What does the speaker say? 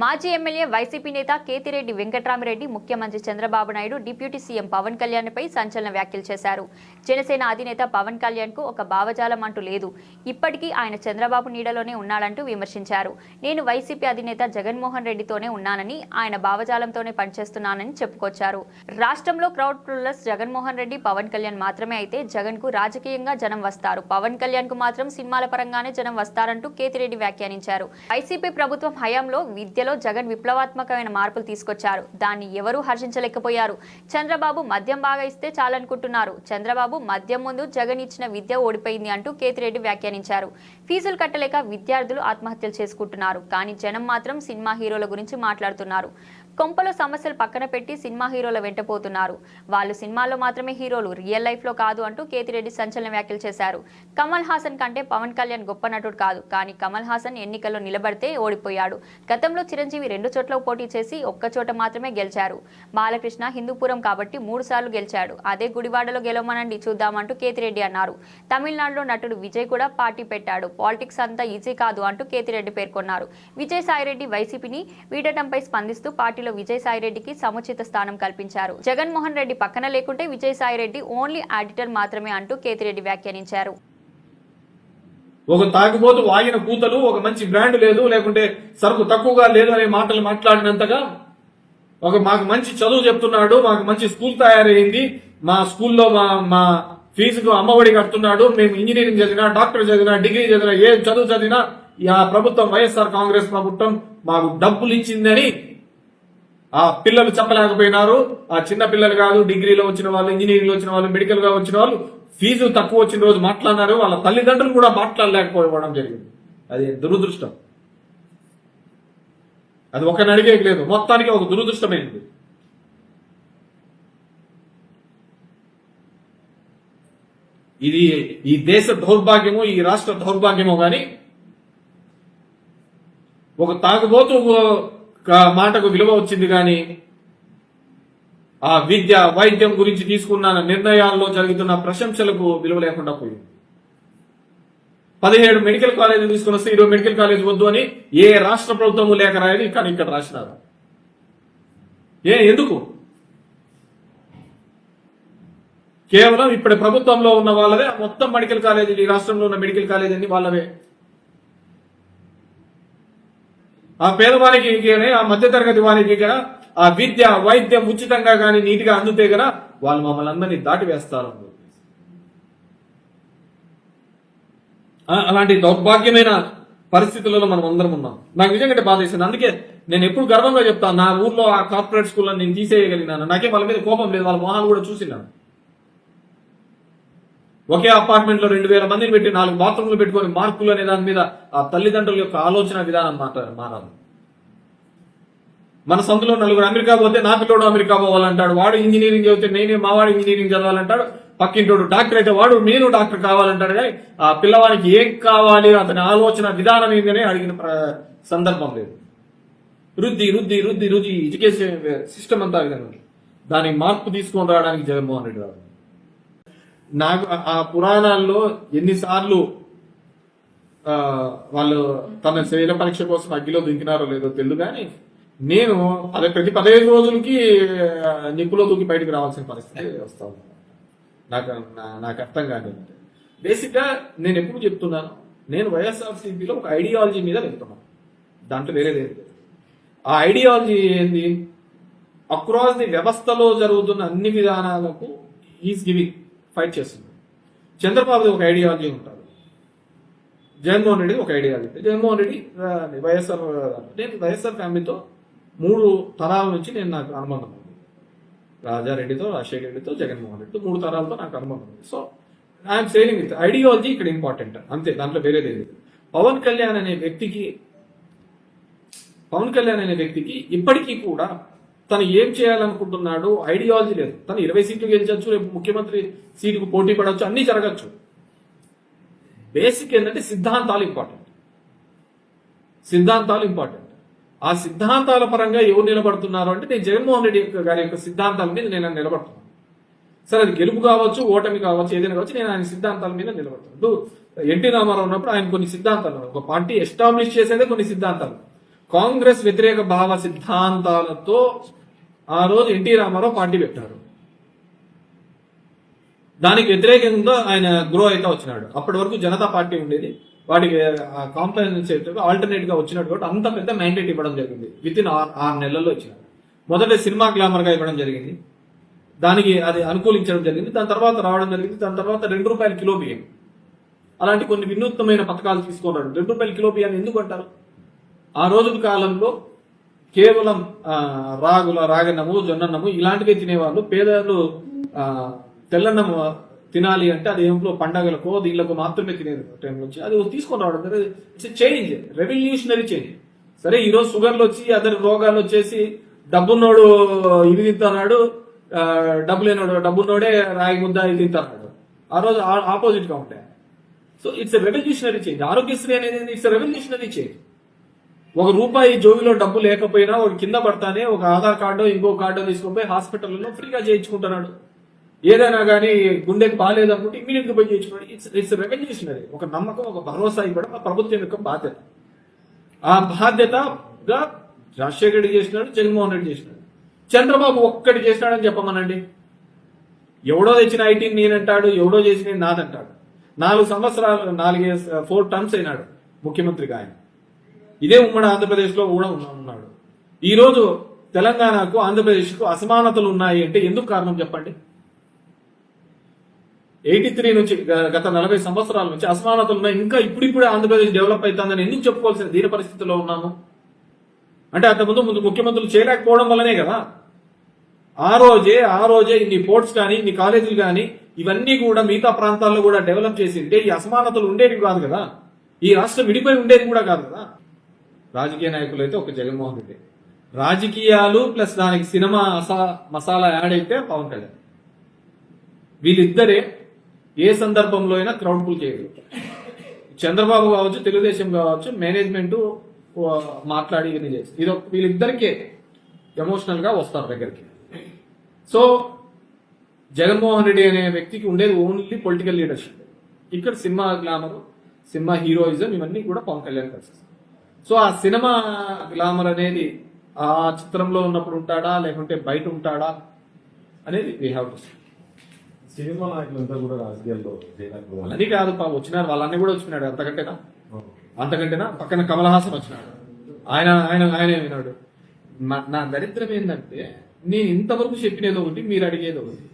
మాజీ MLA YCP నేత కేతిరెడ్డి వెంకట్రామిరెడ్డి ముఖ్యమంత్రి చంద్రబాబు నాయుడు డిప్యూటీ సీఎం పవన్ కళ్యాణ్పై సంచలన వ్యాఖ్యలు చేశారు. జనసేన అధినేత పవన్ కళ్యాణ్కు ఒక భావజాలం అంటూ లేదు. ఇప్పటికీ ఆయన చంద్రబాబు నీడలోనే ఉన్నాడంటూ విమర్శించారు. నేను వైసీపీ అధినేత జగన్మోహన్ రెడ్డితోనే ఉన్నానని ఆయన భావజాలంతోనే పనిచేస్తున్నానని చెప్పుకొచ్చారు. రాష్ట్రంలో క్రౌడ్ పుల్లర్స్ జగన్మోహన్ రెడ్డి పవన్ కళ్యాణ్ మాత్రమే అయితే జగన్కు రాజకీయంగా జనం వస్తారు. పవన్ కళ్యాణ్కు మాత్రం సినిమాల పరంగానే జనం వస్తారంటూ కేతిరెడ్డి వ్యాఖ్యానించారు. వైసీపీ ప్రభుత్వం హయాంలో విద్యలో జగన్ విప్లవాత్మకమైన మార్పులు తీసుకొచ్చారు. దాన్ని ఎవరూ హర్షించలేకపోయారు. చంద్రబాబు మద్యం బాగా ఇస్తే చాలనుకుంటున్నారు. చంద్రబాబు మద్యం ముందు జగన్ ఇచ్చిన విద్య ఓడిపోయింది అంటూ కేతిరెడ్డి వ్యాఖ్యానించారు. ఫీజులు కట్టలేక విద్యార్థులు ఆత్మహత్యలు చేసుకుంటున్నారు. కానీ జనం మాత్రం సినిమా హీరోల గురించి మాట్లాడుతున్నారు. కొంపలో సమస్యలు పక్కన పెట్టి సినిమా హీరోల వెంట పోతున్నారు. వాళ్ళు సినిమాల్లో మాత్రమే హీరోలు రియల్ లైఫ్లో కాదు అంటూ కేతిరెడ్డి సంచలన వ్యాఖ్యలు చేశారు. కమల్ హాసన్ కంటే పవన్ కళ్యాణ్ గొప్ప నటుడు కాదు. కానీ కమల్ హాసన్ ఎన్నికల్లో నిలబడితే ఓడిపోయాడు. గతంలో చిరంజీవి రెండు చోట్ల పోటీ చేసి ఒక్క చోట మాత్రమే గెలిచారు. బాలకృష్ణ హిందూపురం కాబట్టి మూడు సార్లు గెలిచాడు. అదే గుడివాడలో గెలవమనండి చూద్దామంటూ కేతిరెడ్డి అన్నారు. తమిళనాడులో నటుడు విజయ్ కూడా పార్టీ పెట్టాడు. పాలిటిక్స్ అంతా ఈజీ కాదు అంటూ కేతిరెడ్డి పేర్కొన్నారు. విజయసాయిరెడ్డి వైసీపీని వీడటంపై స్పందిస్తూ పార్టీలో విజయసాయిరెడ్డికి సముచిత స్థానం కల్పించారు. జగన్మోహన్ రెడ్డి పక్కన లేకుంటే విజయసాయిరెడ్డి ఓన్లీ ఆడిటర్ మాత్రమే అంటూ కేతిరెడ్డి వ్యాఖ్యానించారు. ఒక తాగుబోతు వాగిన కూతలు ఒక మంచి బ్రాండ్ లేదు లేకుంటే సరుకు తక్కువగా లేదు అనే మాటలు మాట్లాడినంతగా ఒక మాకు మంచి చదువు చెప్తున్నాడు మాకు మంచి స్కూల్ తయారైంది మా స్కూల్లో మా మా ఫీజుకు అమ్మఒడి కడుతున్నాడు మేము ఇంజనీరింగ్ చదివినా డాక్టర్ చదివినా డిగ్రీ చదివినా ఏ చదువు చదివినా ఆ ప్రభుత్వం వైఎస్ఆర్ కాంగ్రెస్ ప్రభుత్వం మాకు డబ్బులు ఇచ్చిందని ఆ పిల్లలు చెప్పలేకపోయినారు. ఆ చిన్న పిల్లలు కాదు డిగ్రీలో వచ్చిన వాళ్ళు ఇంజనీరింగ్లో వచ్చిన వాళ్ళు మెడికల్గా వచ్చిన వాళ్ళు ఫీజు తక్కువ వచ్చిన రోజు మాట్లాడినారు. వాళ్ళ తల్లిదండ్రులు కూడా మాట్లాడలేకపోవడం జరిగింది. అది దురదృష్టం. అది ఒకరిని అడిగేకి లేదు. మొత్తానికి ఒక దురదృష్టమైనది ఇది ఈ దేశ దౌర్భాగ్యమో ఈ రాష్ట్ర దౌర్భాగ్యమో కానీ ఒక తాగుబోతు ఒక మాటకు విలువ వచ్చింది కానీ ఆ విద్య వైద్యం గురించి తీసుకున్న నిర్ణయాల్లో జరుగుతున్న ప్రశంసలకు విలువ లేకుండా పోయింది. పదిహేడు మెడికల్ కాలేజీ తీసుకుని వస్తే ఇరవై మెడికల్ కాలేజ్ వద్దు అని ఏ రాష్ట్ర ప్రభుత్వము లేఖ రాయని కానీ ఇక్కడ రాసినారు. ఏ ఎందుకు? కేవలం ఇప్పుడు ప్రభుత్వంలో ఉన్న వాళ్ళదే మొత్తం మెడికల్ కాలేజీ ఈ రాష్ట్రంలో ఉన్న మెడికల్ కాలేజీ అన్ని వాళ్ళవే. ఆ పేదవానికి కానీ ఆ మధ్యతరగతి వారికి గన ఆ విద్య వైద్యం ఉచితంగా కానీ నీటిగా అందితే కదా వాళ్ళు మమ్మల్ని అందరినీ దాటి వేస్తారు అలాంటి దౌర్భాగ్యమైన పరిస్థితులలో మనం అందరం ఉన్నాం. నాకు నిజంగా బాధ వేసింది. అందుకే నేను ఎప్పుడు గర్వంగా చెప్తాను నా ఊర్లో ఆ కార్పొరేట్ స్కూల్లో నేను తీసేయగలిగినాను. నాకే వాళ్ళ మీద కోపం లేదు వాళ్ళ మొహాలు కూడా చూసినాను. ఒకే అపార్ట్మెంట్లో రెండు వేల మందిని పెట్టి నాలుగు బాత్రూమ్లు పెట్టుకొని మార్కులు అనే దాని మీద ఆ తల్లిదండ్రుల యొక్క ఆలోచన విధానం మాట మారాలి. మన సొంతలో నలుగురు అమెరికా పోతే నా పిల్లోడు అమెరికా పోవాలంటాడు వాడు ఇంజనీరింగ్ చదివితే నేనే మావాడు ఇంజనీరింగ్ చదవాలంటాడు పక్కింటోడు డాక్టర్ అయితే వాడు నేను డాక్టర్ కావాలంటాడు కానీ ఆ పిల్లవానికి ఏం కావాలి అతని ఆలోచన విధానం ఏందని అడిగిన ప్ర- సందర్భం లేదు. వృద్ధి రుద్ది వృద్ధి రుద్ది ఎడ్యుకేషన్ సిస్టమ్ అంతా విధంగా దానికి మార్పు తీసుకొని రావడానికి జగన్మోహన్ రెడ్డి రావాలి. నాకు ఆ- పురాణాల్లో ఎన్నిసార్లు ఆ, వాళ్ళు తన శరీర పరీక్ష కోసం అగ్గిలో దుంకినారో లేదో తెలుదు కానీ నేను అదే ప్రతి పదహైదు రోజులకి నిప్పులో దూకి బయటకు రావాల్సిన పరిస్థితి వస్తా నాకు నాకు అర్థం కాదు. బేసిక్గా నేను ఎప్పుడు చెప్తున్నాను నేను వైఎస్ఆర్సీపీలో ఒక ఐడియాలజీ మీద వెళ్తున్నాను దాంట్లో వేరే లేదు. ఆ ఐడియాలజీ ఏంది? అక్రాస్ ది వ్యవస్థలో జరుగుతున్న అన్ని విధానాలకు ఈజ్ గివింగ్ ఫైట్ చేస్తుంది. చంద్రబాబుది ఒక ఐడియాలజీ ఉంటుంది జగన్మోహన్ రెడ్డి ఒక ఐడియాలజీ జగన్మోహన్ రెడ్డి వైఎస్ఆర్ నేను వైఎస్ఆర్ ఫ్యామిలీతో మూడు తరాల నుంచి నేను నాకు అనుబంధం ఉంది. రాజారెడ్డితో రాజశేఖర రెడ్డితో జగన్మోహన్ రెడ్డితో మూడు తరాలతో నాకు అనుబంధం ఉంది. So I'm sailing with ideology ఇక్కడ ఇంపార్టెంట్ అంతే దాంట్లో వేరేది లేదు. పవన్ కళ్యాణ్ అనే వ్యక్తికి పవన్ కళ్యాణ్ అనే వ్యక్తికి ఇప్పటికీ కూడా తను ఏం చేయాలనుకుంటున్నాడు ఐడియాలజీ లేదు. తను ఇరవై సీట్లు గెలిచొచ్చు రేపు ముఖ్యమంత్రి సీటుకు పోటీ పడవచ్చు అన్ని జరగచ్చు. బేసిక్ ఏంటంటే సిద్ధాంతాలు ఇంపార్టెంట్. సిద్ధాంతాలు ఇంపార్టెంట్. ఆ సిద్ధాంతాల పరంగా ఎవరు నిలబడుతున్నారు అంటే నేను జగన్మోహన్ రెడ్డి యొక్క గారి యొక్క సిద్ధాంతాల మీద నేను నిలబడుతున్నాను. సరే అది గెలుపు కావచ్చు ఓటమి కావచ్చు ఏదైనా కావచ్చు నేను ఆయన సిద్ధాంతాల మీద నిలబడుతున్నాను ఎన్టీ రామారావు ఉన్నప్పుడు ఆయన కొన్ని సిద్ధాంతాలు ఒక పార్టీ ఎస్టాబ్లిష్ చేసేదే కొన్ని సిద్ధాంతాలు. కాంగ్రెస్ వ్యతిరేక భావ సిద్ధాంతాలతో ఆ రోజు ఎన్టీ రామారావు పార్టీ పెట్టారు. దానికి వ్యతిరేకంగా ఆయన గ్రో అయితే వచ్చినాడు. అప్పటి వరకు జనతా పార్టీ ఉండేది. వాటికి కాంప్లైన్స్ ఆల్టర్నేట్గా వచ్చినట్టు కాబట్టి అంత పెద్ద మ్యాండేట్ ఇవ్వడం జరిగింది. విత్ ఇన్ ఆరు నెలల్లో ఇచ్చినారు మొదట సినిమా గ్లామర్గా ఇవ్వడం జరిగింది. దానికి అది అనుకూలించడం జరిగింది. దాని తర్వాత రావడం జరిగింది. దాని తర్వాత రెండు రూపాయల కిలో బియ్యం. అలాంటి కొన్ని వినూత్నమైన పథకాలు తీసుకున్నాడు రెండు రూపాయల కిలో బియ్యాన్ని ఎందుకు అంటారు? ఆ రోజు కాలంలో కేవలం రాగుల రాగన్నము జొన్నన్నము ఇలాంటివే తినేవాళ్ళు. పేదలు తెల్లన్నము తినాలి అంటే అది ఏంట్లో పండగలకో దీళ్ళకో మాత్రమే తినేది టైం నుంచి. అది తీసుకొని రావడం ఇట్స్ చేంజ్ రెవల్యూషనరీ చేంజ్ సరే ఈరోజు రోజు షుగర్లు వచ్చి అదర్ రోగాలు వచ్చేసి డబ్బున్నోడు ఇది తింటున్నాడు డబ్బు లేనోడు డబ్బున్నోడే రాగి ముద్ద ఇది తింటున్నాడు. ఆ రోజు ఆపోజిట్గా ఉంటాయి. So it's revolutionary change Aarogyasri అనేది ఇట్స్ రెవల్యూషనరీ చేంజ్ ఒక రూపాయి జోబిలో డబ్బు లేకపోయినా ఒక కింద పడతానే ఒక ఆధార్ కార్డు ఇంకో కార్డు తీసుకుపోయి హాస్పిటల్లో ఫ్రీగా చేయించుకుంటున్నాడు. ఏదైనా కానీ గుండెకి బాగాలేదు అనుకుంటే ఇమీడియట్గా పోయి చేయించుకోండి ఇట్స్ ఇట్స్ రెవల్యూషనరీ ఒక నమ్మకం ఒక భరోసా ఇవ్వడం ఆ ప్రభుత్వం యొక్క బాధ్యత. ఆ బాధ్యతగా రాజశేఖర రెడ్డి చేసినాడు జగన్మోహన్ రెడ్డి చేసినాడు. చంద్రబాబు ఒక్కటి చేసినాడని చెప్పమనండి. ఎవడో తెచ్చిన ఐటీ నేనంటాడు ఎవడో చేసిన నాదంటాడు. నాలుగు సంవత్సరాలు నాలుగే ఫోర్ టర్మ్స్ అయినాడు ముఖ్యమంత్రిగా ఆయన. ఇదే ఉమ్మడి ఆంధ్రప్రదేశ్లో కూడా ఉన్నాడు. ఈరోజు తెలంగాణకు ఆంధ్రప్రదేశ్కు అసమానతలు ఉన్నాయి అంటే ఎందుకు కారణం చెప్పండి? ఎయిటీ త్రీ నుంచి గత నలభై సంవత్సరాల నుంచి అసమానతలు ఉన్నాయి. ఇంకా ఇప్పుడిప్పుడే ఆంధ్రప్రదేశ్ డెవలప్ అవుతుందని ఎందుకు చెప్పుకోవాల్సిన దీని పరిస్థితిలో ఉన్నాము? అంటే అంతకుముందు ముందు ముఖ్యమంత్రులు చేయలేకపోవడం వల్లనే కదా. ఆ రోజే ఆ రోజే ఇన్ని పోర్ట్స్ కానీ ఇన్ని కాలేజీలు కానీ ఇవన్నీ కూడా మిగతా ప్రాంతాల్లో కూడా డెవలప్ చేసి ఉంటే ఈ అసమానతలు ఉండేవి కాదు కదా. ఈ రాష్ట్రం విడిపోయి ఉండేది కూడా కాదు కదా. రాజకీయ నాయకులు అయితే ఒక జగన్మోహన్ రెడ్డి. రాజకీయాలు ప్లస్ దానికి సినిమా మసాలా యాడ్ అయితే పవన్ కళ్యాణ్. వీళ్ళిద్దరే ఏ సందర్భంలో అయినా క్రౌడ్ పుల్ చేయగలరు చంద్రబాబు కావచ్చు తెలుగుదేశం కావచ్చు మేనేజ్మెంట్ మాట్లాడి ఇవన్నీ చేసి ఇది వీళ్ళిద్దరికే ఎమోషనల్గా వస్తారు దగ్గరికి. సో జగన్మోహన్ రెడ్డి అనే వ్యక్తికి ఉండేది ఓన్లీ పొలిటికల్ లీడర్షిప్. ఇక్కడ సినిమా గ్లామర్ సినిమా హీరోయిజం ఇవన్నీ కూడా పవన్ కళ్యాణ్ కలిసి సో ఆ సినిమా గ్లామర్ అనేది ఆ చిత్రంలో ఉన్నప్పుడు ఉంటాడా లేకుంటే బయట ఉంటాడా అనేది వీ హ్యావ్ టు సినిమా నాయకులంతా కూడా రాజకీయాల్లో వాళ్ళని కాదు పాపం వచ్చినారు వాళ్ళన్నీ కూడా వచ్చినాడు అంతకంటేనా? అంతకంటేనా? పక్కన కమల్ హాసన్ వచ్చినాడు. ఆయన ఆయన ఆయన విన్నాడు. నా దరిద్రం ఏంటంటే నేను ఇంతవరకు చెప్పినది ఒకటి మీరు అడిగేది ఒకటి.